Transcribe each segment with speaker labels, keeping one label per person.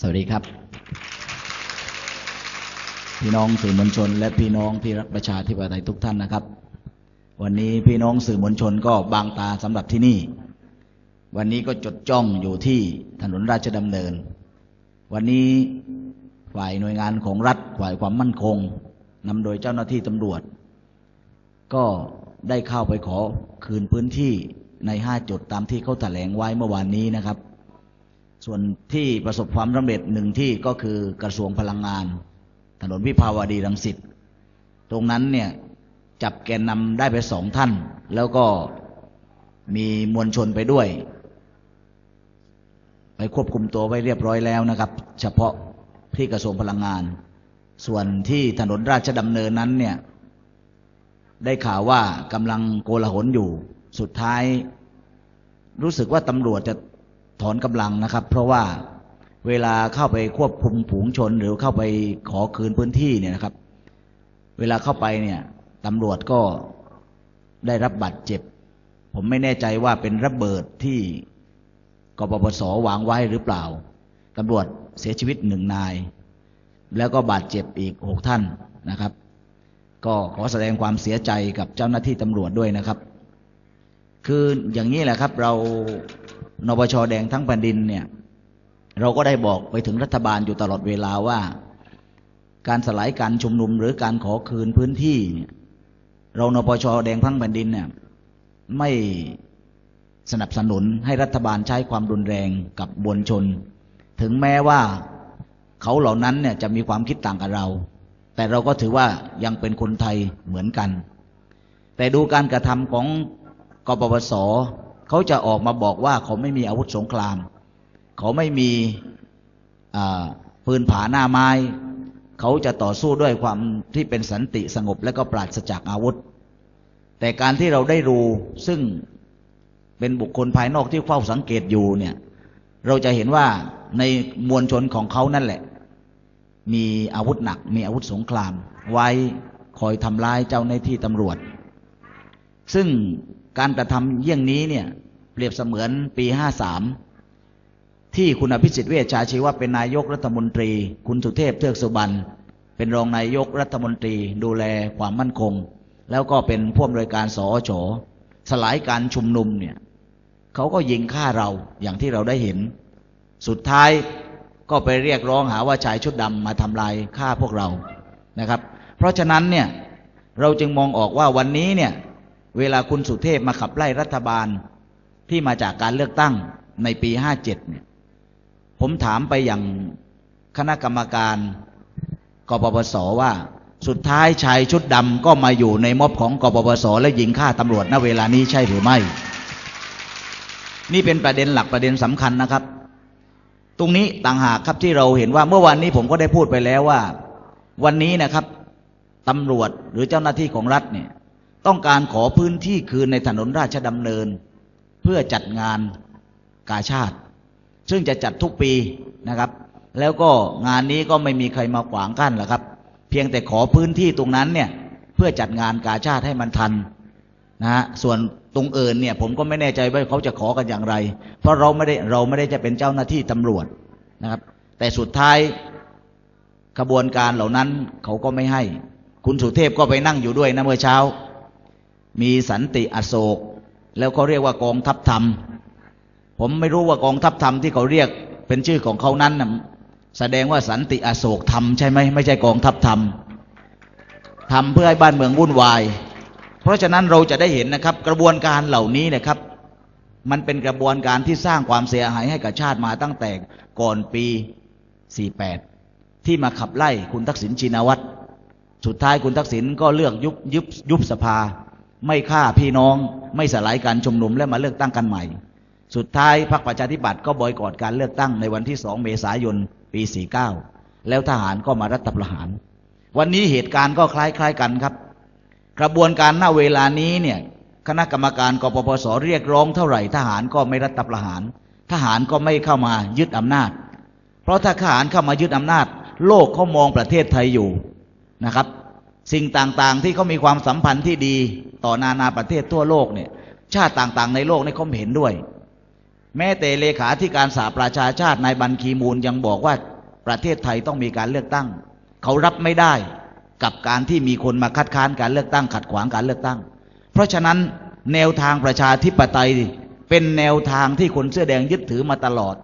Speaker 1: สวัสดีครับ พี่น้องสื่อมวลชน และพี่น้องที่รักประชาธิปไตยทุกท่านนะครับ วันนี้พี่น้องสื่อมวลชนก็บางตาสำหรับที่นี่ วันนี้ก็จดจ้องอยู่ที่ถนนราชดำเนิน วันนี้ฝ่ายหน่วยงานของรัฐฝ่ายความมั่นคงนำโดยเจ้าหน้าที่ตำรวจ ก็ได้เข้าไปขอคืนพื้นที่ในห้าจุดตามที่เขาแถลงไว้เมื่อวานนี้นะครับ ส่วนที่ประสบความสำเร็จหนึ่งที่ก็คือกระทรวงพลังงาน ถนนวิภาวดีรังสิตตรงนั้นเนี่ยจับแกนนำได้ไปสองท่าน แล้วก็มีมวลชนไปด้วย ไปควบคุมตัวไว้เรียบร้อยแล้วนะครับ เฉพาะที่กระทรวงพลังงาน ส่วนที่ถนนราชดำเนินนั้นเนี่ยได้ข่าวว่ากำลังโกลาหลอยู่ สุดท้าย รู้สึกว่าตำรวจจะ ถอนกำลังนะครับ เพราะว่าเวลาเข้าไปควบคุมฝูงชน หรือเข้าไปขอคืนพื้นที่เนี่ยนะครับ เวลาเข้าไปเนี่ยตำรวจก็ได้รับบาดเจ็บ ผมไม่แน่ใจว่าเป็นระเบิดที่กปปสวางไว้หรือเปล่าตำรวจเสียชีวิตหนึ่งนาย แล้วก็บาดเจ็บอีกหกท่านนะครับ ก็ขอแสดงความเสียใจกับเจ้าหน้าที่ตำรวจด้วยนะครับ คืออย่างนี้แหละครับเรา นปชแดงทั้งแผ่นดินเนี่ย เราก็ได้บอกไปถึงรัฐบาลอยู่ตลอดเวลาว่า การสลายการชุมนุมหรือการขอคืนพื้นที่เนี่ยเรานปชแดงทั้งแผ่นดินเนี่ย ไม่สนับสนุนให้รัฐบาลใช้ความรุนแรงกับมวลชน ถึงแม้ว่าเขาเหล่านั้นเนี่ยจะมีความคิดต่างกับเรา แต่เราก็ถือว่ายังเป็นคนไทยเหมือนกัน แต่ดูการกระทำของกปปส เขาจะออกมาบอกว่าเขาไม่มีอาวุธสงคราม เขาไม่มีปืนผาหน้าไม้ เขาจะต่อสู้ด้วยความที่เป็นสันติสงบและก็ปราศจากอาวุธ แต่การที่เราได้รู้ซึ่งเป็นบุคคลภายนอกที่เฝ้าสังเกตอยู่เนี่ยเราจะเห็นว่าในมวลชนของเขานั่นแหละ มีอาวุธหนัก มีอาวุธสงคราม ไว้คอยทำร้ายเจ้าหน้าที่ตำรวจ ซึ่งการกระทำเยี่ยงนี้เนี่ย เปรียบเสมือนปีห้าสามที่คุณอภิสิทธิ์เวชชาชีวะเป็นนายกรัฐมนตรี คุณสุเทพเทือกสุบรรณเป็นรองนายกรัฐมนตรีดูแลความมั่นคง แล้วก็เป็นผู้อำนวยการสอชสลายการชุมนุมเนี่ยเขาก็ยิงฆ่าเราอย่างที่เราได้เห็น สุดท้ายก็ไปเรียกร้องหาว่าชายชุดดำมาทำลายฆ่าพวกเรานะครับ เพราะฉะนั้นเนี่ยเราจึงมองออกว่าวันนี้เนี่ยเวลาคุณสุเทพมาขับไล่รัฐบาล ที่มาจากการเลือกตั้งในปีห้าเจ็ดเนี่ย ผมถามไปอย่างคณะกรรมการกปปสว่า สุดท้ายชายชุดดำก็มาอยู่ในม็อบของกปปสและยิงฆ่าตำรวจณเวลานี้ใช่หรือไม่ นี่เป็นประเด็นหลักประเด็นสำคัญนะครับ ตรงนี้ต่างหากครับที่เราเห็นว่าเมื่อวานนี้ผมก็ได้พูดไปแล้วว่า วันนี้นะครับตำรวจหรือเจ้าหน้าที่ของรัฐเนี่ย ต้องการขอพื้นที่คืนในถนนราชดำเนิน เพื่อจัดงานกาชาติ ซึ่งจะจัดทุกปีนะครับ แล้วก็งานนี้ก็ไม่มีใครมาขวางกั้นหรอกครับ เพียงแต่ขอพื้นที่ตรงนั้นเนี่ยเพื่อจัดงานกาชาติให้มันทันนะฮะส่วนตรงเอื่นเนี่ย ผมก็ไม่แน่ใจว่าเขาจะขอกันอย่างไร เพราะเราไม่ได้เราไม่ได้จะเป็นเจ้าหน้าที่ตำรวจนะครับ แต่สุดท้ายขบวนการเหล่านั้นเขาก็ไม่ให้ คุณสุเทพก็ไปนั่งอยู่ด้วยนะเมื่อเช้า มีสันติอโศก แล้วเขาเรียกว่ากองทัพธรรม ผมไม่รู้ว่ากองทัพธรรมที่เขาเรียกเป็นชื่อของเขานั้นแสดงว่าสันติอโศกธรรมใช่ไหมไม่ใช่กองทัพธรรมทำเพื่อให้บ้านเมืองวุ่นวาย เพราะฉะนั้นเราจะได้เห็นนะครับ กระบวนการเหล่านี้นะครับ มันเป็นกระบวนการที่สร้างความเสียหายให้กับชาติมาตั้งแต่ก่อนปี 48 ที่มาขับไล่คุณทักษิณชินวัตรสุดท้ายคุณทักษิณก็เลือกยุบยุบยุบสภา ไม่ฆ่าพี่น้อง ไม่สลายการชุมนุมและมาเลือกตั้งกันใหม่ สุดท้ายพรรคประชาธิปัตย์ก็บอยกอดการเลือกตั้งในวันที่สองเมษายน ปี 49 แล้วทหารก็มารัฐประหาร วันนี้เหตุการณ์ก็คล้ายๆกันครับ กระบวนการหน้าเวลานี้เนี่ยคณะกรรมการกปปสเรียกร้องเท่าไหร่ทหารก็ไม่รัฐประหาร ทหารก็ไม่เข้ามายึดอำนาจ เพราะถ้าทหารเข้ามายึดอำนาจ โลกเขามองประเทศไทยอยู่นะครับ สิ่งต่างๆ ที่เขามีความสัมพันธ์ที่ดีต่อนานาประเทศทั่วโลกเนี่ย ชาติต่างๆ ในโลกนี่เขาเห็นด้วย แม้แต่เลขาธิการสหประชาชาตินายบันคีมูลยังบอกว่าประเทศไทยต้องมีการเลือกตั้ง เขารับไม่ได้กับการที่มีคนมาคัดค้านการเลือกตั้งขัดขวางการเลือกตั้ง เพราะฉะนั้นแนวทางประชาธิปไตยเป็นแนวทางที่คนเสื้อแดงยึดถือมาตลอด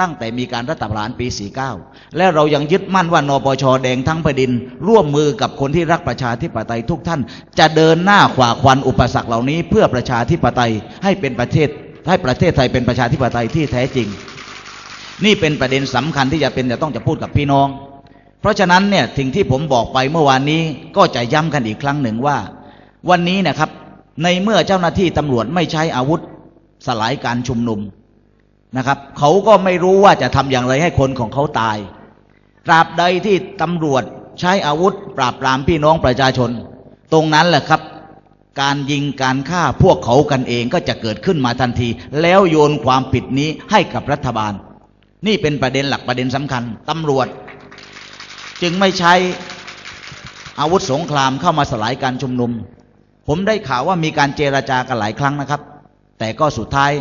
Speaker 1: ตั้งแต่มีการรัฐประหารปี 49 และเรายังยึดมั่นว่านปชแดงทั้งแผ่นดิน ร่วมมือกับคนที่รักประชาธิปไตยทุกท่าน จะเดินหน้าขวาควันอุปสรรคเหล่านี้ เพื่อประชาธิปไตยให้เป็นประเทศให้ประเทศไทยเป็นประชาธิปไตยที่แท้จริง นี่เป็นประเด็นสำคัญที่จะเป็นจะต้องจะพูดกับพี่น้อง เพราะฉะนั้นเนี่ยสิ่งที่ผมบอกไปเมื่อวานนี้ก็จะย้ำกันอีกครั้งหนึ่งว่า วันนี้นะครับในเมื่อเจ้าหน้าที่ตำรวจไม่ใช้อาวุธสลายการชุมนุม นะครับเขาก็ไม่รู้ว่าจะทำอย่างไรให้คนของเขาตาย ตราบใดที่ตำรวจใช้อาวุธ ปราบปรามพี่น้องประชาชน ตรงนั้นแหละครับ การยิงการฆ่าพวกเขากันเองก็จะเกิดขึ้นมาทันที แล้วโยนความผิดนี้ให้กับรัฐบาล นี่เป็นประเด็นหลักประเด็นสำคัญตำรวจ จึงไม่ใช้อาวุธสงครามเข้ามาสลายการชุมนุม ผมได้ข่าวว่ามีการเจราจากันหลายครั้งนะครับ แต่ก็สุดท้าย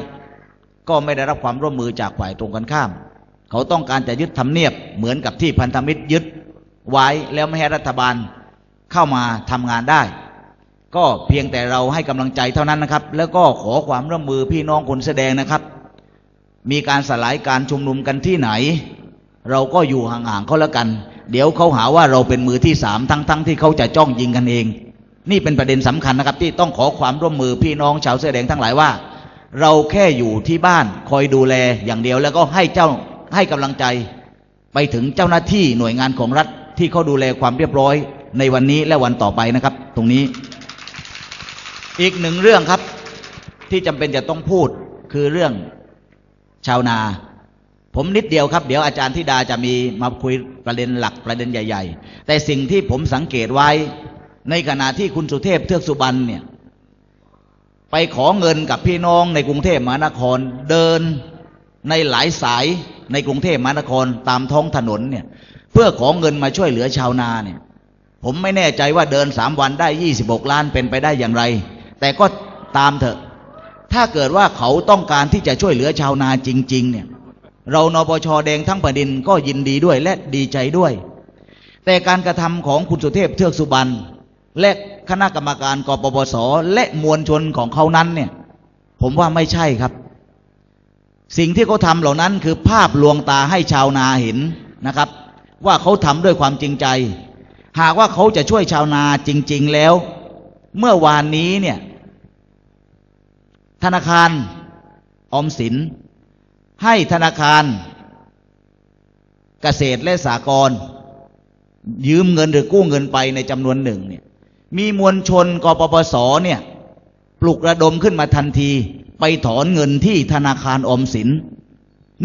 Speaker 1: ก็ไม่ได้รับความร่วมมือจากฝ่ายตรงกันข้าม เขาต้องการจะยึดทำเนียบเหมือนกับที่พันธมิตรยึดไว้แล้วไม่ให้รัฐบาลเข้ามาทำงานได้ ก็เพียงแต่เราให้กำลังใจเท่านั้นนะครับ แล้วก็ขอความร่วมมือพี่น้องคนแสดงนะครับ มีการสลายการชุมนุมกันที่ไหน เราก็อยู่ห่างๆเขาแล้วกัน เดี๋ยวเขาหาว่าเราเป็นมือที่สามทั้งๆทที่เขาจะจ้องยิงกันเอง นี่เป็นประเด็นสำคัญนะครับ ที่ต้องขอความร่วมมือพี่น้องชาวเสื้อแดงทั้งหลายว่า เราแค่อยู่ที่บ้านคอยดูแลอย่างเดียว แล้วก็ให้เจ้าให้กำลังใจไปถึงเจ้าหน้าที่หน่วยงานของรัฐที่เขาดูแลความเรียบร้อยในวันนี้และวันต่อไปนะครับ ตรงนี้ อีกหนึ่งเรื่องครับ ที่จำเป็นจะต้องพูดคือเรื่องชาวนา ผมนิดเดียวครับ เดี๋ยวอาจารย์ธิดาจะมีมาคุยประเด็นหลักประเด็นใหญ่ ๆ แต่สิ่งที่ผมสังเกตไว้ ในขณะที่คุณสุเทพเทือกสุบรรณเนี่ย ไปขอเงินกับพี่น้องในกรุงเทพมหานครเดินในหลายสายในกรุงเทพมหานครตามท้องถนนเนี่ยเพื่อขอเงินมาช่วยเหลือชาวนาเนี่ย ผมไม่แน่ใจว่าเดินสามวันได้ยี่สิบกล้านเป็นไปได้อย่างไร แต่ก็ตามเถอะ ถ้าเกิดว่าเขาต้องการที่จะช่วยเหลือชาวนาจริง ๆ เนี่ย เรานปชแดงทั้งแผ่นดินก็ยินดีด้วยและดีใจด้วย แต่การกระทำของคุณสุเทพเทือกสุบรรณและ คณะกรรมการกปปส และมวลชนของเขานั้นเนี่ย ผมว่าไม่ใช่ครับ สิ่งที่เขาทำเหล่านั้นคือภาพลวงตาให้ชาวนาเห็นนะครับ ว่าเขาทำด้วยความจริงใจ หากว่าเขาจะช่วยชาวนาจริง ๆแล้ว เมื่อวานนี้เนี่ย ธนาคารออมสิน ให้ธนาคารเกษตรและสากลยืมเงินหรือกู้เงินไปในจำนวนหนึ่งเนี่ย มีมวลชนกปปสเนี่ย ปลุกระดมขึ้นมาทันที ไปถอนเงินที่ธนาคารอมสิน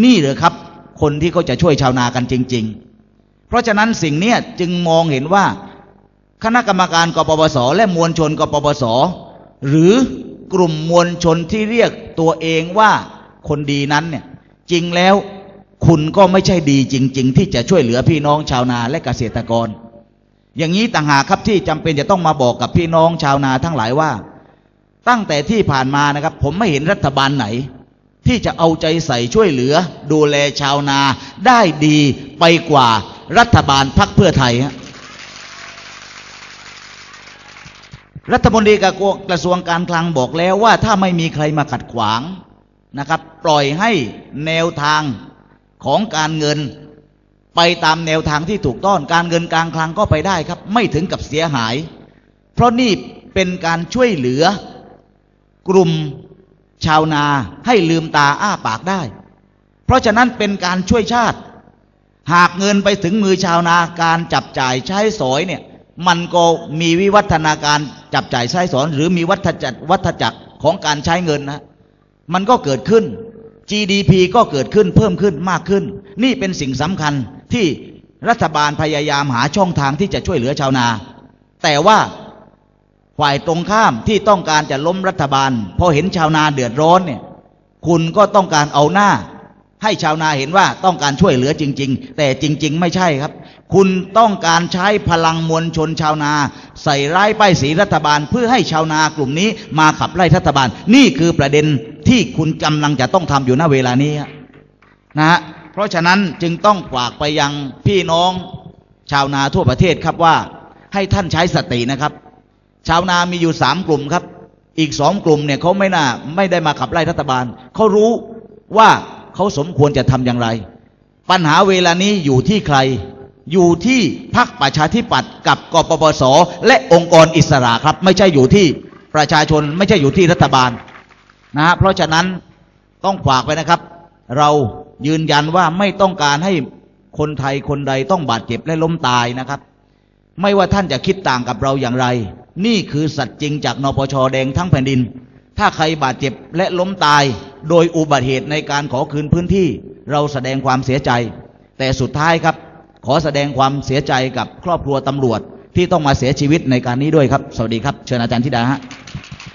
Speaker 1: นี่เหรอครับ คนที่เขาจะช่วยชาวนากันจริง ๆ เพราะฉะนั้นสิ่งเนี้ยจึงมองเห็นว่า คณะกรรมการกปปส และมวลชนกปปส หรือกลุ่มมวลชนที่เรียกตัวเองว่าคนดีนั้นเนี่ย จริงแล้วคุณก็ไม่ใช่ดีจริง ๆ ที่จะช่วยเหลือพี่น้องชาวนาและเกษตรกร อย่างนี้ต่างหากครับที่จำเป็นจะต้องมาบอกกับพี่น้องชาวนาทั้งหลายว่า ตั้งแต่ที่ผ่านมานะครับ ผมไม่เห็นรัฐบาลไหน ที่จะเอาใจใส่ช่วยเหลือ ดูแลชาวนาได้ดีไปกว่ารัฐบาลพักเพื่อไทยฮะรัฐมนตรีกระทรวงการคลังบอกแล้วว่าถ้าไม่มีใครมาขัดขวางนะครับ ปล่อยให้แนวทางของการเงิน ไปตามแนวทางที่ถูกต้องการเงินกลารคลังก็ไปได้ครับ ไม่ถึงกับเสียหาย เพราะนี่เป็นการช่วยเหลือกลุ่มชาวนาให้ลืมตาอ้าปากได้ เพราะฉะนั้นเป็นการช่วยชาติ หากเงินไปถึงมือชาวนาการจับจ่ายใช้สอยเนี่ย มันก็มีวิวัฒนาการจับจ่ายใช้สอนหรือมีวัฏจักรวัฏจักรของการใช้เงินนะมันก็เกิดขึ้น GDP ก็เกิดขึ้นเพิ่มขึ้นมากขึ้น นี่เป็นสิ่งสำคัญที่รัฐบาลพยายามหาช่องทางที่จะช่วยเหลือชาวนา แต่ว่าฝ่ายตรงข้ามที่ต้องการจะล้มรัฐบาล พอเห็นชาวนาเดือดร้อนเนี่ย คุณก็ต้องการเอาหน้า ให้ชาวนาเห็นว่าต้องการช่วยเหลือจริง ๆ แต่จริง ๆ ไม่ใช่ครับ คุณต้องการใช้พลังมวลชนชาวนา ใส่ร้ายป้ายสีรัฐบาลเพื่อให้ชาวนากลุ่มนี้มาขับไล่รัฐบาล นี่คือประเด็น ที่คุณกำลังจะต้องทำอยู่ณเวลานี้นะฮะเพราะฉะนั้นจึงต้องฝากไปยังพี่น้องชาวนาทั่วประเทศครับว่าให้ท่านใช้สตินะครับ ชาวนามีอยู่สามกลุ่มครับ อีกสองกลุ่มเนี่ยเขาไม่น่าไม่ได้มาขับไล่รัฐบาลเขารู้ว่าเขาสมควรจะทำอย่างไร ปัญหาเวลานี้อยู่ที่ใคร อยู่ที่พรรคประชาธิปัตย์กับกปปสและองค์กรอิสระครับ ไม่ใช่อยู่ที่ประชาชนไม่ใช่อยู่ที่รัฐบาล นะฮะเพราะฉะนั้นต้องฝากไว้นะครับ เรายืนยันว่าไม่ต้องการให้คนไทยคนใดต้องบาดเจ็บและล้มตายนะครับ ไม่ว่าท่านจะคิดต่างกับเราอย่างไร นี่คือสัตว์จริงจากนปชแดงทั้งแผ่นดิน ถ้าใครบาดเจ็บและล้มตาย โดยอุบัติเหตุในการขอคืนพื้นที่ เราแสดงความเสียใจ แต่สุดท้ายครับ ขอแสดงความเสียใจกับครอบครัวตำรวจที่ต้องมาเสียชีวิตในการนี้ด้วยครับ สวัสดีครับ เชิญอาจารย์ธิดาฮะ